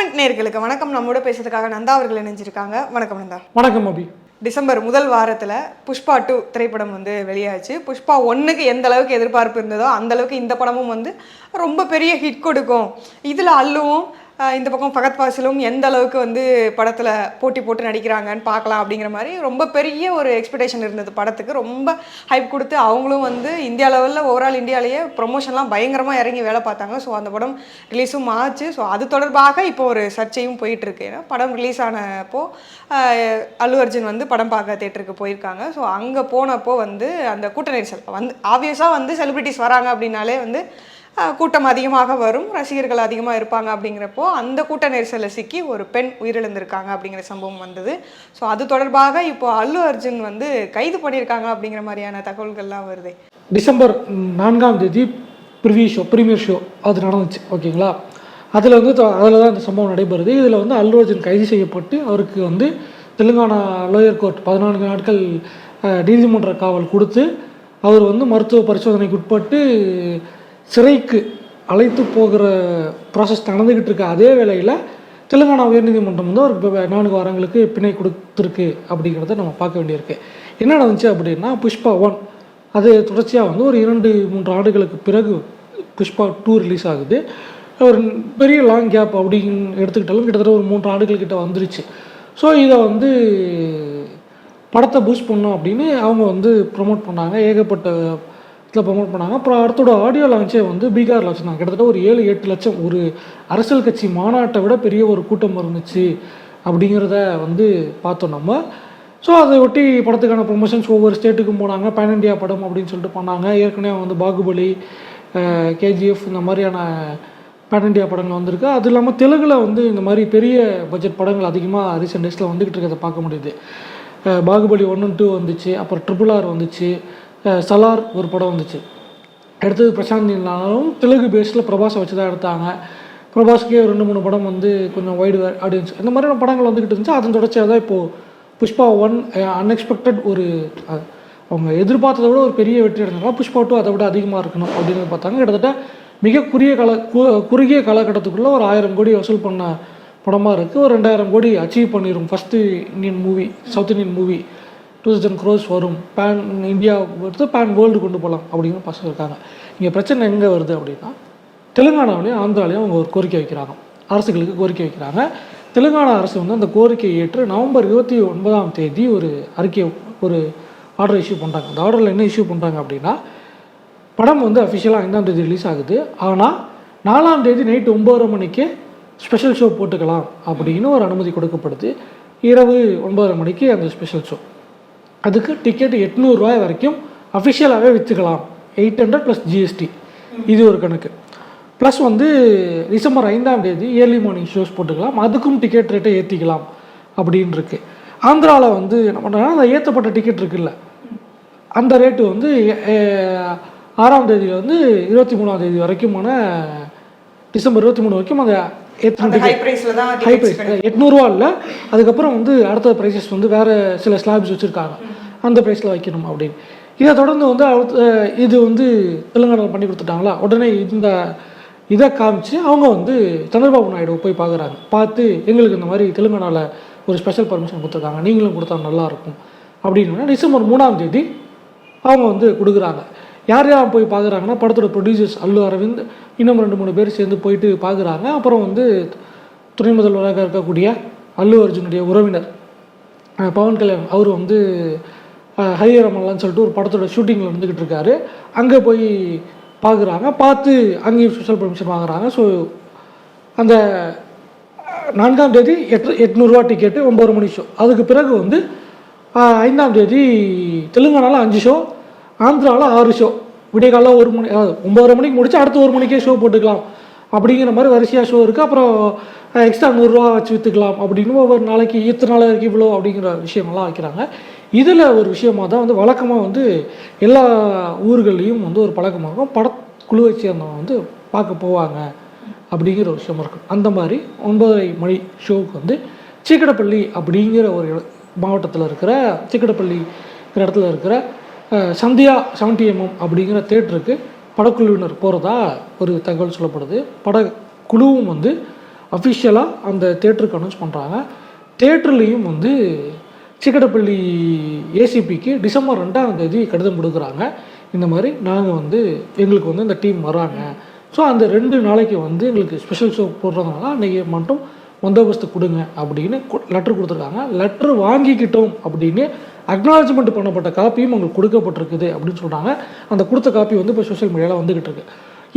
Element நேர்களுக்கு வணக்கம். நம்மோட பேசுறதுக்காக நந்தா அவர்கள் இணைஞ்சிருக்காங்க. வணக்கம் நந்தா. வணக்கம் அபி. டிசம்பர் முதல் வாரத்தில் புஷ்பா டூ திரைப்படம் வந்து வெளியாச்சு. புஷ்பா ஒன்றுக்கு எந்த அளவுக்கு எதிர்பார்ப்பு இருந்ததோ அந்த அளவுக்கு இந்த படமும் வந்து ரொம்ப பெரிய ஹிட் கொடுக்கும். இதில் அல்லுவும் இந்த பக்கம் பகத் பாசிலும் எந்த அளவுக்கு வந்து படத்தில் போட்டி போட்டு நடிக்கிறாங்கன்னு பார்க்கலாம் அப்படிங்கிற மாதிரி ரொம்ப பெரிய ஒரு எக்ஸ்பெக்டேஷன் இருந்தது படத்துக்கு. ரொம்ப ஹைப் கொடுத்து அவங்களும் வந்து இந்தியா லெவலில் ஓவரால் இந்தியாவிலேயே ப்ரொமோஷன்லாம் பயங்கரமாக இறங்கி வேலை பார்த்தாங்க. ஸோ அந்த படம் ரிலீஸும் ஆச்சு. ஸோ அது தொடர்பாக இப்போ ஒரு சர்ச்சையும் போயிட்டுருக்கு. ஏன்னா படம் ரிலீஸ் ஆனப்போ அல்லு அர்ஜுன் வந்து படம் பார்க்க தேட்டருக்கு போயிருக்காங்க. ஸோ அங்கே போனப்போ வந்து அந்த கூட்ட நெரிசல் வந்து ஆப்வியஸாக வந்து செலிப்ரிட்டிஸ் வராங்க அப்படின்னாலே வந்து கூட்டம் அதிகமாக வரும். ரசிகர்கள் அதிகமாக இருப்பாங்க அப்படிங்கிறப்போ அந்த கூட்ட நெரிசலில் சிக்கி ஒரு பெண் உயிரிழந்திருக்காங்க அப்படிங்கிற சம்பவம் வந்தது. ஸோ அது தொடர்பாக இப்போ அல்லு அர்ஜுன் வந்து கைது பண்ணியிருக்காங்க அப்படிங்கிற மாதிரியான தகவல்கள்லாம் வருது. டிசம்பர் நான்காம் தேதி ப்ரிவி ஷோ ப்ரீமியர் ஷோ அது நடந்துச்சு. ஓகேங்களா? அதில் வந்து அதில் தான் இந்த சம்பவம் நடைபெறுது. இதில் வந்து அல்லு அர்ஜுன் கைது செய்யப்பட்டு அவருக்கு வந்து தெலுங்கானா லோயர் கோர்ட் பதினான்கு நாட்கள் நீதிமன்ற காவல் கொடுத்து அவர் வந்து மருத்துவ பரிசோதனைக்கு உட்பட்டு சிறைக்கு அழைத்து போகிற ப்ராசஸ் நடந்துக்கிட்டு இருக்க அதே வேளையில் தெலுங்கானா உயர்நீதிமன்றம் வந்து ஒரு நான்கு வாரங்களுக்கு பிணை கொடுத்துருக்கு அப்படிங்கிறத நம்ம பார்க்க வேண்டியிருக்கு. என்ன நடந்துச்சு அப்படின்னா புஷ்பா ஒன் அது தொடர்ச்சியாக வந்து ஒரு இரண்டு மூன்று ஆண்டுகளுக்கு பிறகு புஷ்பா டூ ரிலீஸ் ஆகுது. ஒரு பெரிய லாங் கேப் அப்படின்னு எடுத்துக்கிட்டாலும் கிட்டத்தட்ட ஒரு மூன்று ஆண்டுகள் கிட்ட வந்துருச்சு. ஸோ இதை வந்து படத்தை பூஸ்ட் பண்ணோம் அப்படின்னு அவங்க வந்து ப்ரொமோட் பண்ணாங்க. ஏகப்பட்ட இதில் ப்ரொமோட் பண்ணாங்க. அப்புறம் அடுத்தோட ஆடியோ லான்ச்சே வந்து பீகாரில் வச்சுருந்தாங்க. கிட்டத்தட்ட ஒரு ஏழு எட்டு லட்சம் ஒரு அரசியல் கட்சி மாநாட்டை விட பெரிய ஒரு கூட்டம் இருந்துச்சு அப்படிங்கிறத வந்து பார்த்தோம் நம்ம. ஸோ அதை ஒட்டி படத்துக்கான ப்ரொமோஷன்ஸ் ஒவ்வொரு ஸ்டேட்டுக்கும் போனாங்க. பேன் இண்டியா படம் அப்படின்னு சொல்லிட்டு பண்ணாங்க. ஏற்கனவே வந்து பாகுபலி கேஜிஎஃப் இந்த மாதிரியான பேன் இண்டியா படங்கள் வந்திருக்கு. அது இல்லாமல் தெலுங்கில் வந்து இந்த மாதிரி பெரிய பட்ஜெட் படங்கள் அதிகமாக ரீசெண்ட் டேஸில் வந்துக்கிட்டு இருக்கிறத பார்க்க முடியுது. பாகுபலி ஒன் டூ வந்துச்சு. அப்புறம் ட்ரிபிள் ஆர் வந்துச்சு. சலார் ஒரு படம் வந்துச்சு. அடுத்தது பிரசாந்த் நீலாலும் தெலுங்கு பேஸில் பிரபாஸை வச்சு தான் எடுத்தாங்க. பிரபாஸ்க்கே ஒரு ரெண்டு மூணு படம் வந்து கொஞ்சம் வைடு ஆடியன்ஸ் இந்த மாதிரியான படங்கள் வந்துக்கிட்டு இருந்துச்சு. அதன் தொடர்ச்சியாக தான் இப்போது புஷ்பா ஒன் அன்எக்ஸ்பெக்டட் ஒரு அவங்க எதிர்பார்த்ததை விட ஒரு பெரிய வெற்றி அடைஞ்சாலும் புஷ்பா டூ அதை விட அதிகமாக இருக்கணும் அப்படின்னு பார்த்தாங்க. கிட்டத்தட்ட மிக குறுகிய கால கு- குறுகிய காலகட்டத்துக்குள்ளே ஒரு ஆயிரம் கோடி வசூல் பண்ண படமாக இருக்குது ஒரு ரெண்டாயிரம் கோடி அச்சீவ் பண்ணிடும் first Indian movie South Indian movie two thousand gross வரும். பேன் இந்தியா பொறுத்து பேன் வேர்ல்டு கொண்டு போகலாம் அப்படின்னு பசங்க இருக்காங்க. இங்கே பிரச்சனை எங்கே வருது அப்படின்னா தெலுங்கானாவிலையும் ஆந்திராலையும் அவங்க ஒரு கோரிக்கை வைக்கிறாங்க. அரசுகளுக்கு கோரிக்கை வைக்கிறாங்க. தெலுங்கானா அரசு வந்து அந்த கோரிக்கையை ஏற்று நவம்பர் இருபத்தி ஒன்பதாம் தேதி ஒரு அறிக்கை ஒரு ஆர்டர் இஷ்யூ பண்ணுறாங்க அந்த ஆர்டரில் என்ன இஷ்யூ பண்ணுறாங்க அப்படின்னா படம் வந்து அஃபிஷியலாக ஐந்தாம் தேதி ரிலீஸ் ஆகுது. ஆனால் நாலாம் தேதி நைட்டு ஒம்பதரை மணிக்கு ஸ்பெஷல் ஷோ போட்டுக்கலாம் அப்படின்னு ஒரு அனுமதி கொடுக்கப்படுது. இரவு ஒன்பதரை மணிக்கு அந்த ஸ்பெஷல் ஷோ அதுக்கு டிக்கெட் எட்நூறுரூவாய் வரைக்கும் அஃபிஷியலாகவே விற்றுக்கலாம் எயிட் ஹண்ட்ரட் ப்ளஸ் ஜிஎஸ்டி இது ஒரு கணக்கு. ப்ளஸ் வந்து டிசம்பர் ஐந்தாம் தேதி ஏர்லி மார்னிங் ஷோஸ் போட்டுக்கலாம். அதுக்கும் டிக்கெட் ரேட்டை ஏற்றிக்கலாம் அப்படின்னு இருக்கு ஆந்திராவில் வந்து என்ன பண்ணுறாங்கன்னா அந்த ஏற்றப்பட்ட டிக்கெட் இருக்குல்ல. அந்த ரேட்டு வந்து ஆறாம் தேதியிலேருந்து வந்து இருபத்தி மூணாம் தேதி வரைக்குமான டிசம்பர் இருபத்தி மூணு வரைக்கும் அந்த ஹை ப்ரைஸில் தான் ஹை ப்ரைஸ் எட்நூறுவா இல்லை அதுக்கப்புறம் வந்து அடுத்த ப்ரைஸஸ் வந்து வேறு சில ஸ்லாப்ஸ் வச்சுருக்காங்க. அந்த ப்ரைஸில் வைக்கணும் அப்படின்னு. இதை தொடர்ந்து வந்து இது வந்து தெலுங்கானாவில் பண்ணி கொடுத்துட்டாங்களா? உடனே இந்த இதை காமிச்சு அவங்க வந்து சந்திரபாபு நாயுடு போய் பார்க்குறாங்க பார்த்து எங்களுக்கு இந்த மாதிரி தெலுங்கானாவில் ஒரு ஸ்பெஷல் பர்மிஷன் கொடுத்துருக்காங்க. நீங்களும் கொடுத்தா நல்லாயிருக்கும் அப்படின்னு. டிசம்பர் மூணாம் தேதி அவங்க வந்து கொடுக்குறாங்க. யார் யார் போய் பார்க்குறாங்கன்னா படத்தோட ப்ரொடியூசர்ஸ் அல்லு அரவிந்த் இன்னும் ரெண்டு மூணு பேர் சேர்ந்து போயிட்டு பார்க்குறாங்க. அப்புறம் வந்து துணை முதல்வராக இருக்கக்கூடிய அல்லு அர்ஜுனுடைய உறவினர் பவன் கல்யாண் அவர் வந்து ஹரியரமல்லான்னு சொல்லிட்டு ஒரு படத்தோட ஷூட்டிங்கில் இருந்துக்கிட்டு இருக்காரு. அங்கே போய் பார்க்குறாங்க. பார்த்து அங்கேயும் ஸ்பெஷல் பர்மிஷன் வாங்குறாங்க. ஸோ அந்த நான்காம் தேதி எட்டு எட்நூறுரூவா டிக்கெட்டு ஒம்பது மணி ஷோ அதுக்கு பிறகு வந்து ஐந்தாம் தேதி தெலுங்கானாவில் அஞ்சு ஷோ ஆந்திராவில் ஆறு ஷோ விடிய காலைல ஒரு மணி ஒம்பதரை மணிக்கு முடிச்சு அடுத்து ஒரு மணிக்கே ஷோ போட்டுக்கலாம். அப்படிங்கிற மாதிரி வரிசையாக ஷோ இருக்குது அப்புறம் எக்ஸ்ட்ரா நூறுரூவா வச்சு விற்றுக்கலாம் அப்படின்னு ஒவ்வொரு நாளைக்கு இத்தனை நாள் வரைக்கும் இவ்வளோ அப்படிங்கிற விஷயமெல்லாம் வைக்கிறாங்க. இதில் ஒரு விஷயமாக தான் வந்து வழக்கமாக வந்து எல்லா ஊர்கள்லேயும் வந்து ஒரு பழக்கமாகும் படக்குழுவை சேர்ந்தவங்க வந்து பார்க்க போவாங்க அப்படிங்கிற ஒரு விஷயம் இருக்கும். அந்த மாதிரி ஒன்பதரை மணி ஷோவுக்கு வந்து சீக்கடப்பள்ளி அப்படிங்கிற ஒரு மாவட்டத்தில் இருக்கிற சீக்கடப்பள்ளிங்கிற இடத்துல இருக்கிற சந்தியா செவன்டி எம்எம் அப்படிங்கிற தேட்டருக்கு படக்குழுவினர் போகிறதா ஒரு தகவல் சொல்லப்படுது. படக்குழுவும் வந்து அஃபிஷியலாக அந்த தேட்டருக்கு அனௌன்ஸ் பண்ணுறாங்க தேட்டர்லேயும் வந்து சிக்கடப்பள்ளி ஏசிபிக்கு டிசம்பர் ரெண்டாம் தேதி கடிதம் கொடுக்குறாங்க. இந்த மாதிரி நாங்கள் வந்து எங்களுக்கு வந்து இந்த டீம் வராங்க. ஸோ அந்த ரெண்டு நாளைக்கு வந்து எங்களுக்கு ஸ்பெஷல் ஷோ போடுறதுனால அன்றைக்கி மட்டும் பந்தோபஸ்து கொடுங்க அப்படின்னு லெட்ரு கொடுத்துருக்காங்க. லெட்ரு வாங்கிக்கிட்டோம் அப்படின்னு அக்னாலஜ்மெண்ட் பண்ணப்பட்ட காப்பியும் உங்களுக்கு கொடுக்கப்பட்டிருக்குது அப்படின்னு சொல்கிறாங்க அந்த கொடுத்த காப்பி வந்து இப்போ சோஷியல் மீடியாவில் வந்துக்கிட்டு இருக்கு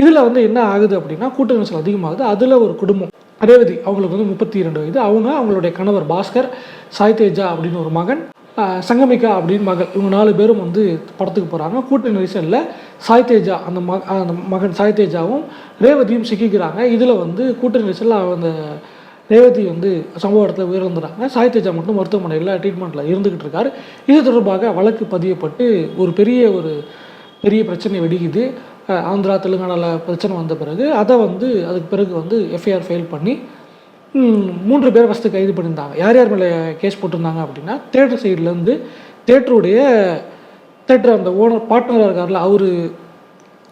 இதில் வந்து என்ன ஆகுது அப்படின்னா கூட்ட நெரிசல் அதிகமாகுது. அதில் ஒரு குடும்பம் ரேவதி அவங்களுக்கு வந்து முப்பத்தி ரெண்டு வயது. அவங்க அவங்களுடைய கணவர் பாஸ்கர் சாய்தேஜா அப்படின்னு ஒரு மகன் சங்கமிகா அப்படின்னு மகள். இவங்க நாலு பேரும் வந்து படத்துக்கு போகிறாங்க கூட்ட நெரிசலில் சாய்தேஜா அந்த மக அந்த மகன் சாய் தேஜாவும் ரேவதியும் சிக்கிக்கிறாங்க. இதில் வந்து கூட்ட நெரிசலில் அந்த ரேவதி வந்து சம்பவ இடத்துல உயிரிழந்துறாங்க சாய் மட்டும் மருத்துவமனையில் ட்ரீட்மெண்ட்டில் இருந்துக்கிட்டு இருக்காரு. இது தொடர்பாக வழக்கு பதியப்பட்டு ஒரு பெரிய ஒரு பெரிய பிரச்சனை வெடிக்குது. ஆந்திரா தெலுங்கானாவில் பிரச்சனை வந்த பிறகு அதை வந்து அதுக்கு பிறகு வந்து எஃப்ஐஆர் ஃபைல் பண்ணி மூன்று பேர் ஃபஸ்ட்டு கைது பண்ணியிருந்தாங்க. யார் யார் மேலே கேஸ் போட்டிருந்தாங்க அப்படின்னா தேட்டர் சைட்லேருந்து தேட்டருடைய தேட்டர் அந்த ஓனர் பார்ட்னராக இருக்கார்ல அவர்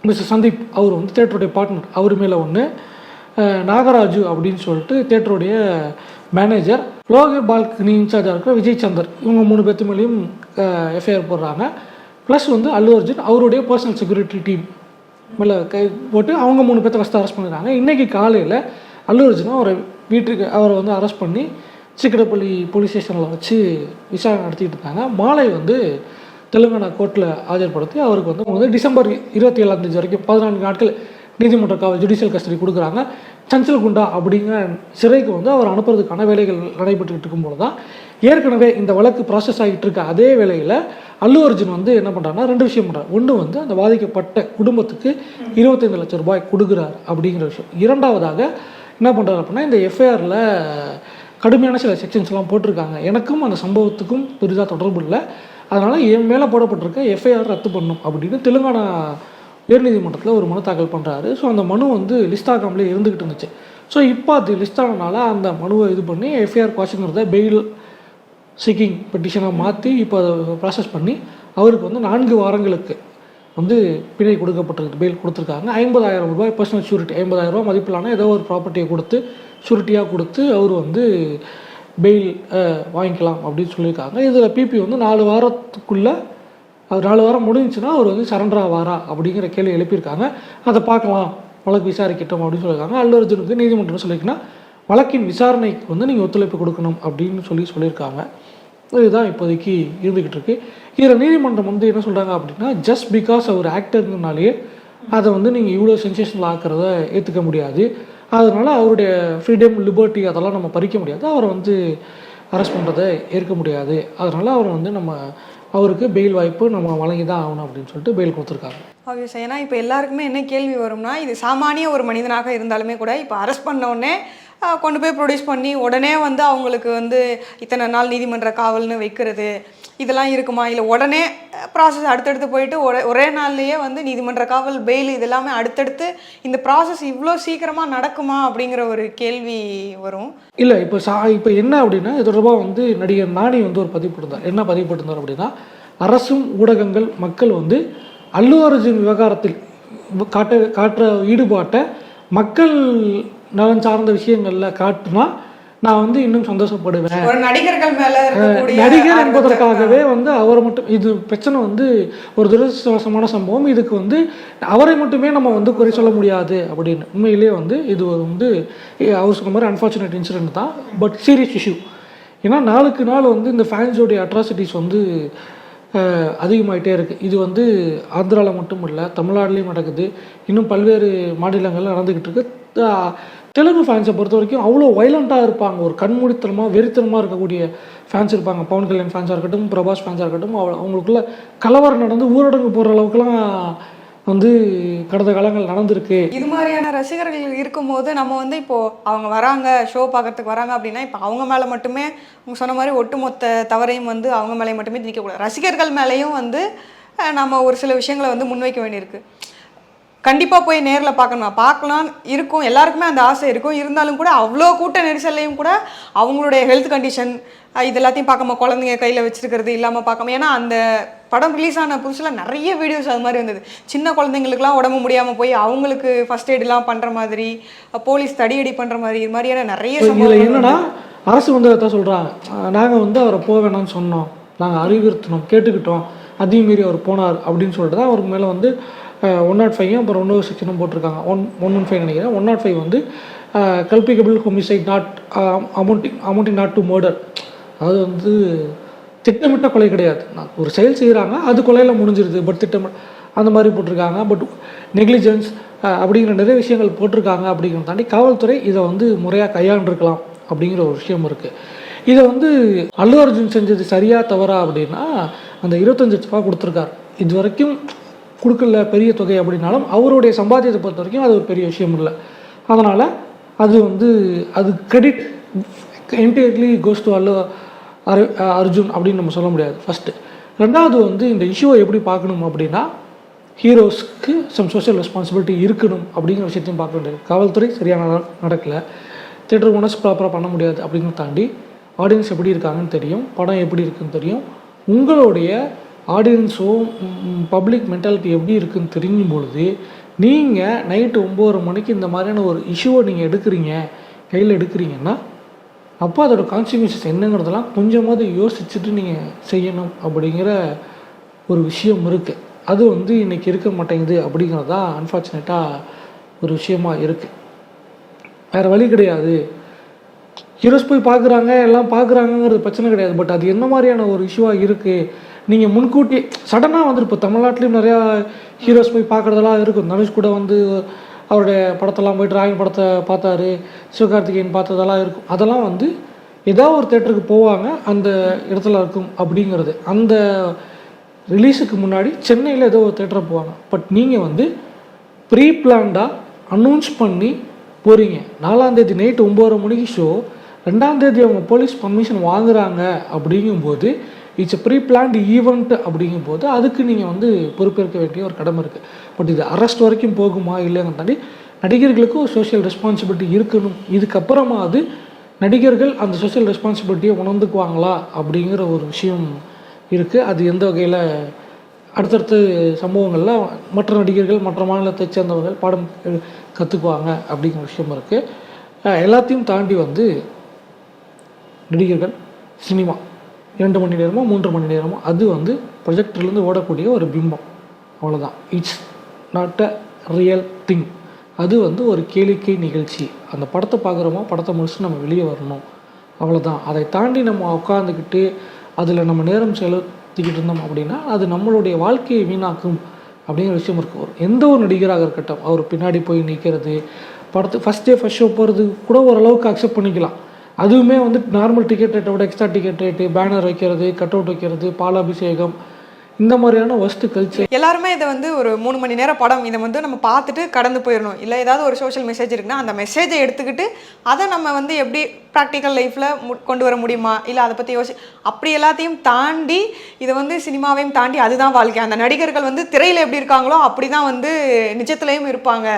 மிஸ்டர் சந்தீப் அவர் வந்து தேட்டருடைய பார்ட்னர் அவர் மேலே ஒன்று நாகராஜு அப்படின்னு சொல்லிட்டு தேட்டருடைய மேனேஜர் லோகர் பால்கனி இன்சார்ஜாக இருக்கிற விஜய் சந்தர். இவங்க மூணு பேர்த்து மேலேயும் எஃப்ஐஆர் போடுறாங்க. ப்ளஸ் வந்து அல்லு அர்ஜுன் அவருடைய பர்சனல் செக்யூரிட்டி டீம் மேலே கை போட்டு அவங்க மூணு பேர்த்த ஃபஸ்ட்டு அரெஸ்ட் பண்ணிடுறாங்க. இன்றைக்கி காலையில் அல்லு அர்ஜுன் அவரை வீட்டுக்கு அவரை வந்து அரெஸ்ட் பண்ணி சிக்கடப்பள்ளி போலீஸ் ஸ்டேஷனில் வச்சு விசாரணை நடத்திட்டு இருந்தாங்க மாலை வந்து தெலுங்கானா கோர்ட்டில் ஆஜர்படுத்தி அவருக்கு வந்து வந்து டிசம்பர் இருபத்தி ஏழாம் தேதி வரைக்கும் பதினான்கு நாட்கள் நீதிமன்ற காவல் ஜுடிஷியல் கஸ்டடி கொடுக்குறாங்க. சஞ்சல் குண்டா அப்படிங்கிற சிறைக்கு வந்து அவர் அனுப்புறதுக்கான வேலைகள் நடைபெற்றுக்கிட்டு இருக்கும்போது தான் ஏற்கனவே இந்த வழக்கு ப்ராசஸ் ஆகிட்டு இருக்க அதே வேளையில் அல்லு அர்ஜுன் வந்து என்ன பண்ணுறாருன்னா ரெண்டு விஷயம் பண்ணுறாரு ஒன்று வந்து அந்த பாதிக்கப்பட்ட குடும்பத்துக்கு இருபத்தைந்து லட்சம் ரூபாய் கொடுக்குறாரு அப்படிங்கிற விஷயம். இரண்டாவதாக என்ன பண்ணுறாரு அப்படின்னா இந்த எஃப்ஐஆரில் கடுமையான சில செக்ஷன்ஸ்லாம் போட்டிருக்காங்க. எனக்கும் அந்த சம்பவத்துக்கும் பெரிதாக தொடர்பு இல்லை. அதனால் என் மேலே போடப்பட்டிருக்க எஃப்ஐஆர் ரத்து பண்ணும் அப்படின்னு தெலுங்கானா உயர்நீதிமன்றத்தில் ஒரு மனு தாக்கல் பண்ணுறாரு ஸோ அந்த மனு வந்து லிஸ்ட் ஆகாமலே இருந்துக்கிட்டு இருந்துச்சு. ஸோ இப்போ அது லிஸ்ட் ஆனனால அந்த மனுவை இது பண்ணி எஃப்ஐஆர் குவாஷங்கிறத பெயில் சீக்கிங் பெட்டிஷனாக மாற்றி இப்போ அதை ப்ராசஸ் பண்ணி அவருக்கு வந்து நான்கு வாரங்களுக்கு வந்து பிணை கொடுக்கப்பட்டிருக்கு பெயில் கொடுத்துருக்காங்க. ஐம்பதாயிரம் ரூபாய் பர்சனல் ஷூரிட்டி ஐம்பதாயிரம் ரூபாய் மதிப்பிலான ஏதோ ஒரு ப்ராப்பர்ட்டியை கொடுத்து ஷூரிட்டியாக கொடுத்து அவர் வந்து பெயில் வாங்கிக்கலாம் அப்படின்னு சொல்லியிருக்காங்க. இதில் பிபி வந்து நாலு வாரத்துக்குள்ளே அது நாலு வாரம் முடிஞ்சுச்சுன்னா அவர் வந்து சரண்டர் ஆவாரா அப்படிங்கிற கேள்வி எழுப்பியிருக்காங்க. அதை பார்க்கலாம். வழக்கு விசாரிக்கட்டும் அப்படின்னு சொல்லியிருக்காங்க. அல்லு அர்ஜுனுக்கு நீதிமன்றம் சொல்லியிருக்குன்னா வழக்கின் விசாரணைக்கு வந்து நீங்கள் ஒத்துழைப்பு கொடுக்கணும் அப்படின்னு சொல்லி சொல்லியிருக்காங்க. இதுதான் இப்போதைக்கு இருந்துக்கிட்டு இருக்கு. இதில் நீதிமன்றம் வந்து என்ன சொல்கிறாங்க அப்படின்னா ஜஸ்ட் பிகாஸ் அவர் ஆக்டர்னாலேயே அதை வந்து நீங்கள் இவ்வளோ சென்சேஷனல் ஆக்கிறத ஏற்றுக்க முடியாது. அதனால் அவருடைய ஃப்ரீடம் லிபர்ட்டி அதெல்லாம் நம்ம பறிக்க முடியாது. அவரை வந்து அரெஸ்ட் பண்ணுறதை ஏற்க முடியாது. அதனால் அவரை வந்து நம்ம அவருக்கு பெயில் வாய்ப்பு நம்ம வழங்கி தான் ஆகணும் அப்படின்னு சொல்லிட்டு பெயில் கொடுத்துருக்காங்க. ஓகே சார் ஏன்னா இப்போ எல்லாருக்குமே என்ன கேள்வி வரும்னா இது சாமானிய ஒரு மனிதனாக இருந்தாலுமே கூட இப்போ அரெஸ்ட் பண்ண உடனே கொண்டு போய் ப்ரொடியூஸ் பண்ணி உடனே வந்து அவங்களுக்கு வந்து இத்தனை நாள் நீதிமன்ற காவல்னு வைக்கிறது இதெல்லாம் இருக்குமா? இல்லை உடனே ப்ராசஸ் அடுத்தடுத்து போயிட்டு ஒரே ஒரே நாள்லேயே வந்து நீதிமன்ற காவல் பெயில் இதெல்லாமே அடுத்தடுத்து இந்த ப்ராசஸ் இவ்வளோ சீக்கிரமாக நடக்குமா அப்படிங்கிற ஒரு கேள்வி வரும். இல்லை இப்போ சா இப்போ என்ன அப்படின்னா இது தொடர்பாக வந்து நடிகர் நாணி வந்து ஒரு பதிவு போட்டிருந்தார். என்ன பதிவு போட்டிருந்தார் அப்படின்னா அரசும் ஊடகங்கள் மக்கள் வந்து அல்லு அர்ஜுன் விவகாரத்தில் காட்ட காட்டுற ஈடுபாட்டை மக்கள் நலன் சார்ந்த விஷயங்களில் காட்டுனா நான் வந்து இன்னும் சந்தோஷப்படுவேன். ஒரு நடிகர்கள் மேல நடிகர் என்பதற்காகவே வந்து அவரை மட்டும் இது பிரச்சனை வந்து ஒரு துரதிருஷ்டவசமான சம்பவம். இதுக்கு வந்து அவரை மட்டுமே நம்ம வந்து குறை சொல்ல முடியாது அப்படின்னு. உண்மையிலேயே வந்து இது வந்து எ- அவர் சொன்ன மாதிரி அன்ஃபார்ச்சுனேட் இன்சிடென்ட் தான். பட் சீரியஸ் இஷ்யூ ஏன்னா நாளுக்கு நாள் வந்து இந்த ஃபேன்ஸோடைய அட்ராசிட்டிஸ் வந்து அதிகமாகிட்டே இருக்குது இது வந்து ஆந்திராவில் மட்டும் இல்லை தமிழ்நாடுலேயும் நடக்குது. இன்னும் பல்வேறு மாநிலங்களில் நடந்துக்கிட்டு இருக்கு. தெலுங்கு ஃபேன்ஸை பொறுத்த வரைக்கும் அவ்வளோ வைலண்ட்டாக இருப்பாங்க. ஒரு கண்மூடித்தனமாக வெறித்தனமாக இருக்கக்கூடிய ஃபேன்ஸ் இருப்பாங்க. பவன் கல்யாண் ஃபேன்ஸாக இருக்கட்டும் பிரபாஸ் ஃபேன்ஸாக இருக்கட்டும் அவ்வளோ அவங்களுக்குள்ள கலவரம் நடந்து ஊரடங்கு போகிற அளவுக்குலாம் வந்து கடந்த காலங்கள் நடந்திருக்கு. இது மாதிரியான ரசிகர்கள் இருக்கும்போது நம்ம வந்து இப்போ அவங்க வராங்க ஷோ பார்க்கறதுக்கு வராங்க அப்படின்னா இப்போ அவங்க மேலே மட்டுமே அவங்க சொன்ன மாதிரி ஒட்டுமொத்த தவறையும் வந்து அவங்க மேலே மட்டுமே திணிக்கக்கூடாது ரசிகர்கள் மேலேயும் வந்து நம்ம ஒரு சில விஷயங்களை வந்து முன்வைக்க வேண்டியிருக்கு. கண்டிப்பாக போய் நேரில் பார்க்கணும்? பார்க்கலாம் இருக்கும். எல்லாருக்குமே அந்த ஆசை இருக்கும். இருந்தாலும் கூட அவ்வளோ கூட்ட நெரிசல்லையும் கூட அவங்களுடைய ஹெல்த் கண்டிஷன் இது எல்லாத்தையும் பார்க்காம குழந்தைங்க கையில் வச்சிருக்கிறது இல்லாமல் பார்க்காம. ஏன்னா அந்த படம் ரிலீஸ் ஆன புதுசில் நிறைய வீடியோஸ் அது மாதிரி வந்தது. சின்ன குழந்தைங்களுக்குலாம் உடம்பு முடியாமல் போய் அவங்களுக்கு ஃபர்ஸ்ட் எய்ட்லாம் பண்ணுற மாதிரி போலீஸ் தடியடி பண்ணுற மாதிரி இது மாதிரியான நிறைய இதில் என்னன்னா அரசு வந்து அதான் சொல்கிறாங்க நாங்கள் வந்து அவரை போக வேணாம்னு சொன்னோம். நாங்கள் அறிவுறுத்தினோம் கேட்டுக்கிட்டோம். அதையும் மீறி அவர் போனார். அப்படின்னு சொல்லிட்டு தான் அவருக்கு மேலே வந்து ஒன் நாட் ஃபைவ் அப்புறம் இன்னொரு செக்ஷனும் போட்டிருக்காங்க. ஒன் ஒன் ஒன் ஃபைவ் நினைக்கிறேன். ஒன் நாட் ஃபைவ் வந்து culpable homicide not amounting amounting not to murder அது வந்து திட்டமிட்ட கொலை கிடையாது. நான் ஒரு செயல் செய்கிறாங்க அது கொலையில் முடிஞ்சிருது. பட் திட்டம் அந்த மாதிரி போட்டிருக்காங்க. பட் நெக்லிஜென்ஸ் அப்படிங்கிற நிறைய விஷயங்கள் போட்டிருக்காங்க அப்படிங்கிறத தாண்டி காவல்துறை இதை வந்து முறையாக கையாண்டிருக்கலாம் அப்படிங்கிற ஒரு விஷயம் இருக்குது இதை வந்து அல்லு அர்ஜுன் செஞ்சது சரியா தவறா அப்படின்னா அந்த இருபத்தஞ்சு லட்ச ரூபா கொடுத்துருக்காரு. இது வரைக்கும் கொடுக்கல பெரிய தொகை அப்படின்னாலும் அவருடைய சம்பாத்தியத்தை பொறுத்த வரைக்கும் அது ஒரு பெரிய விஷயம் இல்லை. அதனால் அது வந்து அது credit entirely goes to Allu அரு அர்ஜுன் அப்படின்னு நம்ம சொல்ல முடியாது. ஃபஸ்ட்டு ரெண்டாவது வந்து இந்த இஷ்யூவை எப்படி பார்க்கணும் அப்படின்னா ஹீரோஸ்க்கு சம் சோஷியல் ரெஸ்பான்சிபிலிட்டி இருக்கணும் அப்படிங்கிற விஷயத்தையும் பார்க்க வேண்டியது. காவல்துறை சரியான நடக்கலை. தேட்டர் ஓனர்ஸ் ப்ராப்பராக பண்ண முடியாது அப்படிங்கிறத தாண்டி ஆடியன்ஸ் எப்படி இருக்காங்கன்னு தெரியும். படம் எப்படி இருக்குன்னு தெரியும். உங்களுடைய ஆடியன்ஸோ பப்ளிக் மென்டாலிட்டி எப்படி இருக்குன்னு தெரியும் பொழுது நீங்கள் நைட்டு ஒம்பது மணிக்கு இந்த மாதிரியான ஒரு இஷ்யூவை நீங்கள் எடுக்கிறீங்க கையில் எடுக்கிறீங்கன்னா அப்போ அதோட கான்சிக்வன்சஸ் என்னங்கிறதெல்லாம் கொஞ்சமாவது யோசிச்சுட்டு நீங்கள் செய்யணும் அப்படிங்கிற ஒரு விஷயம் இருக்குது அது வந்து இன்றைக்கி இருக்க மாட்டேங்குது அப்படிங்கிறது தான் அன்ஃபார்ச்சுனேட்டாக ஒரு விஷயமா இருக்குது வேறு வழி கிடையாது. ஹீரோஸ் போய் பார்க்குறாங்க எல்லாம் பார்க்குறாங்கங்கிறது பிரச்சனை கிடையாது. பட் அது என்ன மாதிரியான ஒரு இஷ்யூவாக இருக்குது நீங்கள் முன்கூட்டி சடனாக வந்து இப்போ தமிழ்நாட்டிலையும் நிறையா ஹீரோஸ் போய் பார்க்குறதெல்லாம் இருக்கும். தனுஷ் கூட வந்து அவருடைய படத்தெல்லாம் போய் டிராயிங் படத்தை பார்த்தாரு சிவகார்த்திகேயன் பார்த்ததெல்லாம் இருக்கும். அதெல்லாம் வந்து ஏதாவது ஒரு தேட்டருக்கு போவாங்க அந்த இடத்துல இருக்கும் அப்படிங்கிறது. அந்த ரிலீஸுக்கு முன்னாடி சென்னையில் ஏதோ ஒரு தேட்டரை போவாங்க. பட் நீங்கள் வந்து ப்ரீ பிளான்டாக அனௌன்ஸ் பண்ணி போகிறீங்க நாலாந்தேதி நைட் ஒம்பது மணிக்கு ஷோ ரெண்டாந்தேதி அவங்க போலீஸ் பர்மிஷன் வாங்குறாங்க அப்படிங்கும்போது இட்ஸ் ப்ரீ பிளான்டு ஈவெண்ட் அப்படிங்கும்போது அதுக்கு நீங்கள் வந்து பொறுப்பேற்க வேண்டிய ஒரு கடமை இருக்குது பட் இது அரெஸ்ட் வரைக்கும் போகுமா இல்லைன்னு தாண்டி நடிகர்களுக்கும் சோஷியல் ரெஸ்பான்சிபிலிட்டி இருக்கணும். இதுக்கப்புறமா அது நடிகர்கள் அந்த சோஷியல் ரெஸ்பான்சிபிலிட்டியை உணர்ந்துக்குவாங்களா அப்படிங்கிற ஒரு விஷயம் இருக்குது அது எந்த வகையில் அடுத்தடுத்த சம்பவங்களில் மற்ற நடிகர்கள் மற்ற மாநிலத்தை சேர்ந்தவர்கள் பாடம் கற்றுக்குவாங்க அப்படிங்கிற விஷயம் இருக்குது எல்லாத்தையும் தாண்டி வந்து நடிகர்கள் சினிமா. இரண்டு மணி நேரமோ மூன்று மணி நேரமோ அது வந்து ப்ரொஜெக்டர்லேருந்து ஓடக்கூடிய ஒரு பிம்பம். அவ்வளோதான் it's not a real thing அது வந்து ஒரு கேளிக்கை நிகழ்ச்சி. அந்த படத்தை பார்க்குறோமோ படத்தை முடிச்சுட்டு நம்ம வெளியே வரணும். அவ்வளோதான் அதை தாண்டி நம்ம உட்காந்துக்கிட்டு அதில் நம்ம நேரம் செலுத்திக்கிட்டு இருந்தோம் அப்படின்னா அது நம்மளுடைய வாழ்க்கையை வீணாக்கும் அப்படிங்கிற விஷயம் இருக்குது ஒரு எந்த ஒரு நடிகராக இருக்கட்டும் அவர் பின்னாடி போய் நிற்கிறது படத்து ஃபஸ்ட் டே ஃபஸ்ட் ஷோ போகிறது கூட ஓரளவுக்கு அக்செப்ட் பண்ணிக்கலாம். அதுவுமே வந்து நார்மல் டிக்கெட் ரேட்டை விட எக்ஸ்ட்ரா டிக்கெட் ரேட்டு பேனர் வைக்கிறது கட் அவுட் வைக்கிறது பாலாபிஷேகம் இந்த மாதிரியான ஒஸ்ட் கல்ச்சர் எல்லாருமே இதை வந்து ஒரு மூணு மணி நேரம் படம் இதை வந்து நம்ம பார்த்துட்டு கடந்து போயிடணும் இல்லை ஏதாவது ஒரு சோஷியல் மெசேஜ் இருக்குன்னா அந்த மெசேஜை எடுத்துக்கிட்டு அதை நம்ம வந்து எப்படி ப்ராக்டிக்கல் லைஃப்பில் கொண்டு வர முடியுமா? இல்லை அதை பற்றி யோசி அப்படி எல்லாத்தையும் தாண்டி இதை வந்து சினிமாவையும் தாண்டி அதுதான் வாழ்க்கை. அந்த நடிகர்கள் வந்து திரையில் எப்படி இருக்காங்களோ அப்படி தான் வந்து நிஜத்துலேயும் இருப்பாங்க.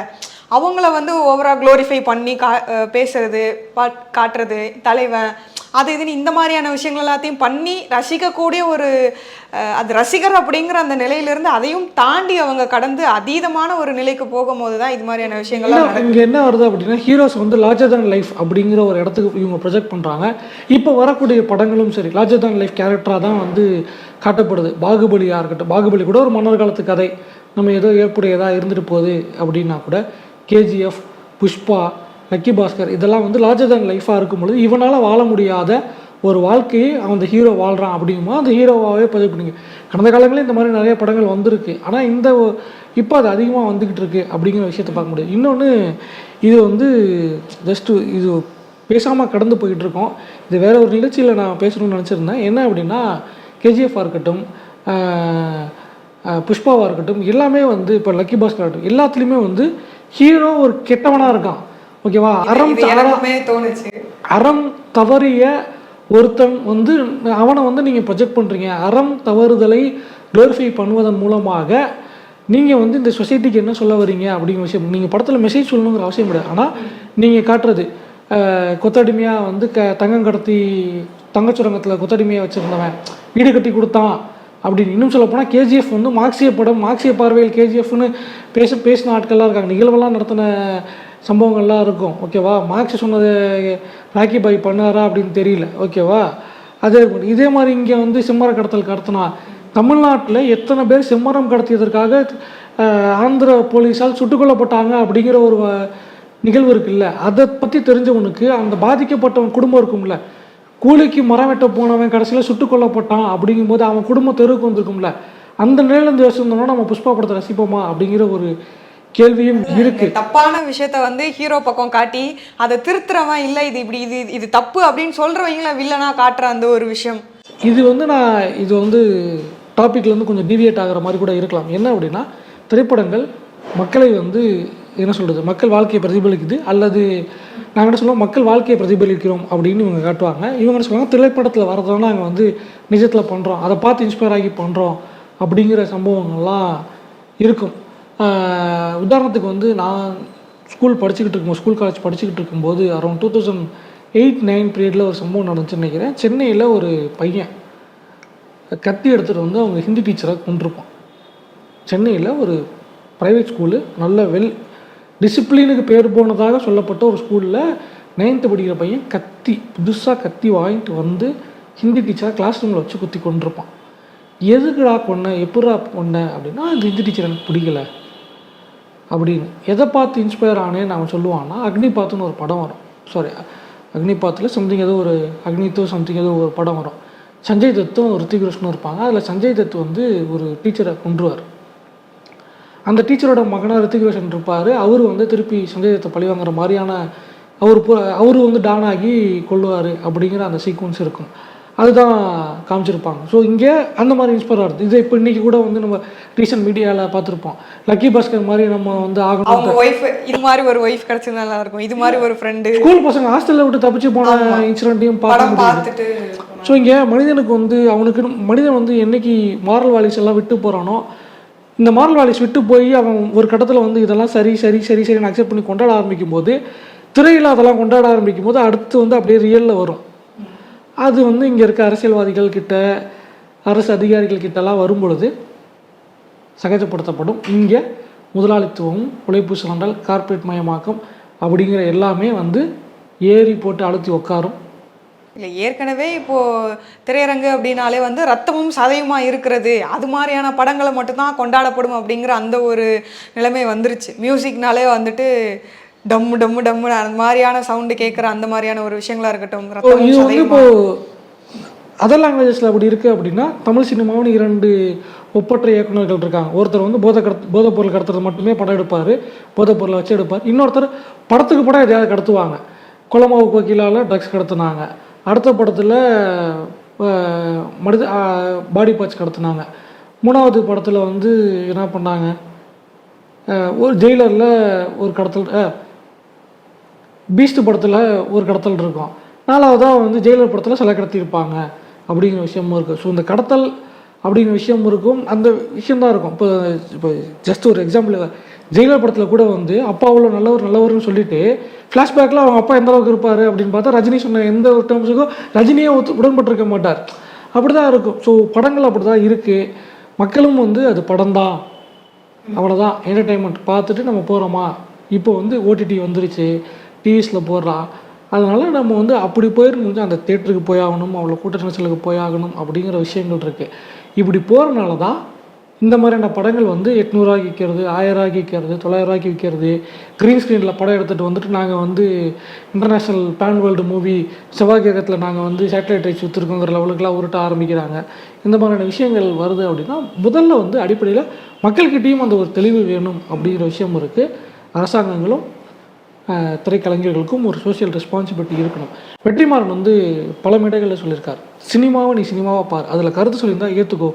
அவங்கள வந்து ஓவராக க்ளோரிஃபை பண்ணி கா பேசுறது பாட் காட்டுறது தலைவன் அது இதுன்னு இந்த மாதிரியான விஷயங்கள் எல்லாத்தையும் பண்ணி ரசிக்கக்கூடிய ஒரு அது ரசிகர் அப்படிங்கிற அந்த நிலையிலிருந்து அதையும் தாண்டி அவங்க கடந்து அதீதமான ஒரு நிலைக்கு போகும்போது தான் இது மாதிரியான விஷயங்கள்லாம் நடக்குது. இங்கே என்ன வருது அப்படின்னா ஹீரோஸ் வந்து லார்ஜர் than லைஃப் அப்படிங்கிற ஒரு இடத்துக்கு இவங்க ப்ரொஜெக்ட் பண்ணுறாங்க இப்போ வரக்கூடிய படங்களும் சரி லார்ஜர் than லைஃப் கேரக்டராக தான் வந்து காட்டப்படுது. பாகுபலியாக இருக்கட்டும் பாகுபலி கூட ஒரு மன்னர் காலத்து கதை. நம்ம ஏதோ ஏற்புடையதாக இருந்துட்டு போகுது அப்படின்னா கூட கேஜிஎஃப் புஷ்பா லக்கி பாஸ்கர் இதெல்லாம் வந்து லார்ஜர் than லைஃபாக இருக்கும் பொழுது இவனால் வாழ முடியாத ஒரு வாழ்க்கையை அந்த ஹீரோ வாழ்கிறான் அப்படிங்கும்போது அந்த ஹீரோவாகவே பதிவு பண்ணிங்க. கடந்த காலங்களில் இந்த மாதிரி நிறைய படங்கள் வந்திருக்கு. ஆனால் இந்த இப்போ அது அதிகமாக வந்துக்கிட்டு இருக்குது அப்படிங்கிற விஷயத்த பார்க்க முடியும். இன்னொன்று இது வந்து ஜஸ்ட்டு இது பேசாமல் கடந்து போயிட்டு இருக்கோம். இது வேற ஒரு நிகழ்ச்சியில் நான் பேசணும்னு நினச்சிருந்தேன். என்ன அப்படின்னா கேஜிஎஃபாக இருக்கட்டும் புஷ்பாவாக இருக்கட்டும் எல்லாமே வந்து இப்போ லக்கி பாஸ்கர் இருக்கட்டும் எல்லாத்துலேயுமே வந்து ஹீரோ ஒரு கெட்டவனாக இருக்கான். ஓகேவா? அறம் தோணுச்சு. அறம் தவறிய ஒருத்தன் வந்து அவனை வந்து நீங்கள் ப்ரொஜெக்ட் பண்ணுறீங்க அறம் தவறுதலை க்ளோரிஃபை பண்ணுவதன் மூலமாக நீங்கள் வந்து இந்த சொசைட்டிக்கு என்ன சொல்ல வரீங்க அப்படிங்கிற விஷயம். நீங்கள் படத்தில் மெசேஜ் சொல்லணுங்கிற அவசியம் கிடையாது. ஆனால் நீங்கள் காட்டுறது கொத்தடிமையாக வந்து க தங்கம் கடத்தி தங்கச்சுரங்கத்தில் கொத்தடிமையாக வச்சுருந்தவன் வீடு கட்டி கொடுத்தான். அப்படின்னு இன்னும் சொல்ல போனால் கேஜிஎஃப் வந்து மார்க்சிய படம் மார்க்சிய பார்வையில் கேஜிஎஃப்னு பேச பேசின ஆட்கள்லாம் இருக்காங்க. நிகழ்வெல்லாம் நடத்தின சம்பவங்கள்லாம் இருக்கும். ஓகேவா மார்க்ஸ் சொன்னது ராக்கி பாய் பண்ணாரா அப்படின்னு தெரியல. ஓகேவா அதே மாதிரி இதே மாதிரி இங்கே வந்து சிம்மர கடத்தல் கடத்தினா தமிழ்நாட்டில் எத்தனை பேர் செம்மரம் கடத்தியதற்காக ஆந்திர போலீஸால் சுட்டுக் கொல்லப்பட்டாங்க அப்படிங்கிற ஒரு நிகழ்வு இருக்குல்ல? அதை பற்றி தெரிஞ்சவனுக்கு அந்த பாதிக்கப்பட்டவன் குடும்பம் இருக்கும்ல? கூலிக்கு மரம் வெட்ட போனவன் கடைசியில் சுட்டுக் கொல்லப்பட்டான் அப்படிங்கும்போது அவன் குடும்பம் தெருவுக்கு வந்திருக்கும்ல. அந்த நிலையில இருந்து யோசிச்சிருந்தோம்னா நம்ம புஷ்பா படத்தை ரசிப்போமா அப்படிங்கிற ஒரு கேள்வியும் இருக்கு. தப்பான விஷயத்த வந்து ஹீரோ பக்கம் காட்டி அதை திருத்துறவன் இல்லை இது இப்படி இது இது தப்பு அப்படின்னு சொல்றவங்கள வில்லனா காட்டுற அந்த ஒரு விஷயம். இது வந்து நான் இது வந்து டாப்பிக்லேருந்து கொஞ்சம் டிவியேட் ஆகிற மாதிரி கூட இருக்கலாம். என்ன அப்படின்னா திரைப்படங்கள் மக்களை வந்து என்ன சொல்கிறது மக்கள் வாழ்க்கையை பிரதிபலிக்குது அல்லது நாங்கள் என்ன சொல்லுவோம் மக்கள் வாழ்க்கையை பிரதிபலிக்கிறோம் அப்படின்னு இவங்க காட்டுவாங்க. இவங்க என்ன சொல்லுவாங்க திரைப்படத்தில் வரதான் நாங்கள் வந்து நிஜத்தில் பண்ணுறோம் அதை பார்த்து இன்ஸ்பயர் ஆகி பண்ணுறோம் அப்படிங்கிற சம்பவங்கள்லாம் இருக்கும். உதாரணத்துக்கு வந்து நான் ஸ்கூல் படிச்சுக்கிட்டு இருக்கும் ஸ்கூல் காலேஜ் படிச்சுக்கிட்டு இருக்கும்போது around two thousand eight nine பீரியடில் ஒரு சம்பவம் நடந்துச்சுன்னு நினைக்கிறேன். சென்னையில் ஒரு பையன் கத்தி எடுத்துகிட்டு வந்து அவங்க ஹிந்தி டீச்சரை கொண்டிருப்பான் சென்னையில் ஒரு ப்ரைவேட் ஸ்கூலு நல்ல வெல் டிசிப்ளினுக்கு பேர் போனதாக சொல்லப்பட்ட ஒரு ஸ்கூலில் நைன்த்து படிக்கிற பையன் கத்தி புதுசாக கத்தி வாங்கிட்டு வந்து ஹிந்தி டீச்சராக கிளாஸ் ரூமில் வச்சு குத்தி கொண்டிருப்பான். எதுக்குடா கொன்ன? எப்படா கொன்ன? அப்படின்னா இந்த ஹிந்தி டீச்சர் எனக்கு பிடிக்கல. அப்படின்னு. எதை பார்த்து இன்ஸ்பயர் ஆனேன்னு அவன் சொல்லுவான்னா அக்னிபாத்துன்னு ஒரு படம் வரும். சாரி அக்னிபாத்தில் சம்திங் ஏதோ ஒரு அக்னித்தோ சம்திங் ஏதோ ஒரு படம் வரும். சஞ்சய் தத்தும் ரித்திக் ரோஷனும் இருப்பாங்க. அதில் சஞ்சய் தத் வந்து ஒரு டீச்சரை கொன்றுவார். அந்த டீச்சரோட மகனாக ரித்திக் ரோஷன் இருப்பார். அவர் வந்து திருப்பி சஞ்சய் தத்தை பழி வாங்குற மாதிரியான அவர் அவர் வந்து டான் ஆகி கொள்ளுவார் அப்படிங்கிற அந்த சீக்வன்ஸ் இருக்கும். அதுதான் காமிச்சிருப்பாங்க. ஸோ இங்கே அந்த மாதிரி இன்ஸ்பயர் ஆகுது. இது இப்போ இன்றைக்கி கூட வந்து நம்ம ரீசன்ட் மீடியாவில் பார்த்துருப்போம். லக்கி பாஸ்கர் மாதிரி நம்ம வந்து ஆகணும். அவங்க ஒய்ஃப் இது மாதிரி ஒரு ஒய்ஃப் கிடைச்சது நல்லா இருக்கும். இது மாதிரி ஒரு ஃப்ரெண்டு ஸ்கூல் பசங்க ஹாஸ்டலில் விட்டு தப்பிச்சு போன இன்சிடென்ட்டையும் முடியுது. பார்த்துட்டு ஸோ இங்கே மனிதனுக்கு வந்து அவனுக்கு மனிதன் வந்து என்னைக்கு மாரல் வேல்யூஸ் எல்லாம் விட்டு போகிறானோ இந்த மாரல் வேலைஸ் விட்டு போய் அவன் ஒரு கட்டத்தில் வந்து இதெல்லாம் சரி சரி சரி சரின்னு அக்செப்ட் பண்ணி கொண்டாட ஆரம்பிக்கும் போது திரையில் அதெல்லாம் கொண்டாட ஆரம்பிக்கும் போது அடுத்து வந்து அப்படியே ரியலில் வரும். அது வந்து இங்கே இருக்க அரசியல்வாதிகள் கிட்ட அரசு அதிகாரிகள் கிட்டலாம் வரும் பொழுது சகஜப்படுத்தப்படும். இங்கே முதலாளித்துவம் உழைப்பு சுரண்டல் கார்ப்பரேட் மயமாக்கம் அப்படிங்கிற எல்லாமே வந்து ஏறி போட்டு அழுத்தி உட்காரும் இல்லை ஏற்கனவே இப்போ திரையரங்கு அப்படின்னாலே வந்து ரத்தமும் சதையுமா இருக்கிறது. அது மாதிரியான படங்களை மட்டும்தான் கொண்டாடப்படும் அப்படிங்கிற அந்த ஒரு நிலைமை வந்துருச்சு. மியூசிக்னாலே வந்துட்டு டம்மு டம்மு டம்மு அந்த மாதிரியான சவுண்டு கேட்குற அந்த மாதிரியான ஒரு விஷயங்களா இருக்கட்டும். இப்போ ரத்தமும் சதையுமா? அதர் லாங்குவேஜஸில் அப்படி இருக்குது அப்படின்னா தமிழ் சினிமாவும் இரண்டு ஒப்பற்ற இயக்குனர்கள் இருக்காங்க. ஒருத்தர் வந்து போதை கடத்து போதைப் பொருள் கடத்துறது மட்டுமே படம் எடுப்பார் போதைப் பொருளை வச்சு எடுப்பார். இன்னொருத்தர் படத்துக்கு படம் எதையாவது கடத்துவாங்க. குளமாவு கோகிலாவில் ட்ரக்ஸ் கடத்துனாங்க. அடுத்த படத்தில் மனித பாடி பார்ட்ஸ் கடத்தினாங்க. மூணாவது படத்தில் வந்து என்ன பண்ணாங்க? ஒரு ஜெயிலரில் ஒரு கடத்தல் பீஸ்ட் படத்தில் ஒரு கடத்தல் இருக்கும். நாலாவதாக வந்து ஜெயிலர் படத்தில் சில கடத்தியிருப்பாங்க. அப்படிங்கிற விஷயமும் இருக்குது ஸோ இந்த கடத்தல் அப்படிங்கிற விஷயம் இருக்கும். அந்த விஷயந்தான் இருக்கும். இப்போ இப்போ ஜஸ்ட் ஒரு எக்ஸாம்பிள் ஜெயிலர் படத்தில் கூட வந்து அப்பா அவ்வளோ நல்லவர் நல்லவர்னு சொல்லிட்டு ஃப்ளாஷ்பேக்கில் அவங்க அப்பா எந்த அளவுக்கு இருப்பார் அப்படின்னு பார்த்தா ரஜினி சொன்ன எந்த ஒரு டேர்ம்ஸுக்கும் ரஜினியே ஒத்து உடன்பட்டிருக்க மாட்டார். அப்படி தான் இருக்கும். ஸோ படங்கள் அப்படி தான் இருக்குது மக்களும் வந்து அது படம் தான் அவ்வளோதான் என்டர்டைன்மெண்ட் பார்த்துட்டு நம்ம போகிறோமா இப்போ வந்து ஓடிடி வந்துருச்சு. டிவிஸில் போடுறான் அதனால் நம்ம வந்து அப்படி போயிருந்து அந்த தேட்டருக்கு போய் ஆகணும் அவ்வளோ கூட்ட நெரிசலுக்கு போய் ஆகணும் அப்படிங்கிற விஷயங்கள் இருக்குது இப்படி போகிறனால தான் இந்த மாதிரியான படங்கள் வந்து எட்நூறுவாய்க்கு விற்கிறது ஆயிரரூவாய்க்கு விற்கிறது தொள்ளாயிரரூவாய்க்கு விற்கிறது க்ரீன் ஸ்க்ரீனில் படம் எடுத்துகிட்டு வந்துட்டு நாங்கள் வந்து இன்டர்நேஷ்னல் பேன் வேர்ல்டு மூவி செவ்வாய் கிரகத்தில் நாங்கள் வந்து சேட்டலைட் ரைட்ஸ் விற்றுருக்கோங்கிற லெவலுக்குலாம் உருட்ட ஆரம்பிக்கிறாங்க. இந்த மாதிரியான விஷயங்கள் வருது அப்படின்னா முதல்ல வந்து அடிப்படையில் மக்கள்கிட்டேயும் அந்த ஒரு தெளிவு வேணும் அப்படிங்கிற விஷயம் இருக்குது அரசாங்கங்களும் திரைக்கலைஞர்களுக்கும் ஒரு சோஷியல் ரெஸ்பான்சிபிலிட்டி இருக்கணும். வெற்றிமாறன் வந்து பல மேடைகளில் சொல்லியிருக்கார். சினிமாவை நீ சினிமாவை பார். அதில் கருத்து சொல்லியிருந்தா ஏற்றுக்கோ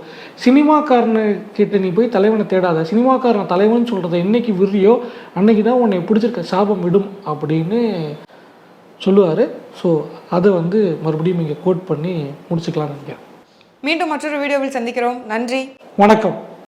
சினிமாக்காரனை கிட்ட நீ போய் தலைவனை தேடாத. சினிமாக்காரனை தலைவன் சொல்கிறத என்னைக்கு விரியோ அன்னைக்கு தான் உன்னை பிடிச்சிருக்க சாபம் விடும் அப்படின்னு சொல்லுவார். ஸோ அதை வந்து மறுபடியும் இங்கே கோட் பண்ணி முடிச்சுக்கலாம்னு நினைக்கிறேன். மீண்டும் மற்றொரு வீடியோவில் சந்திக்கிறோம். நன்றி. வணக்கம்.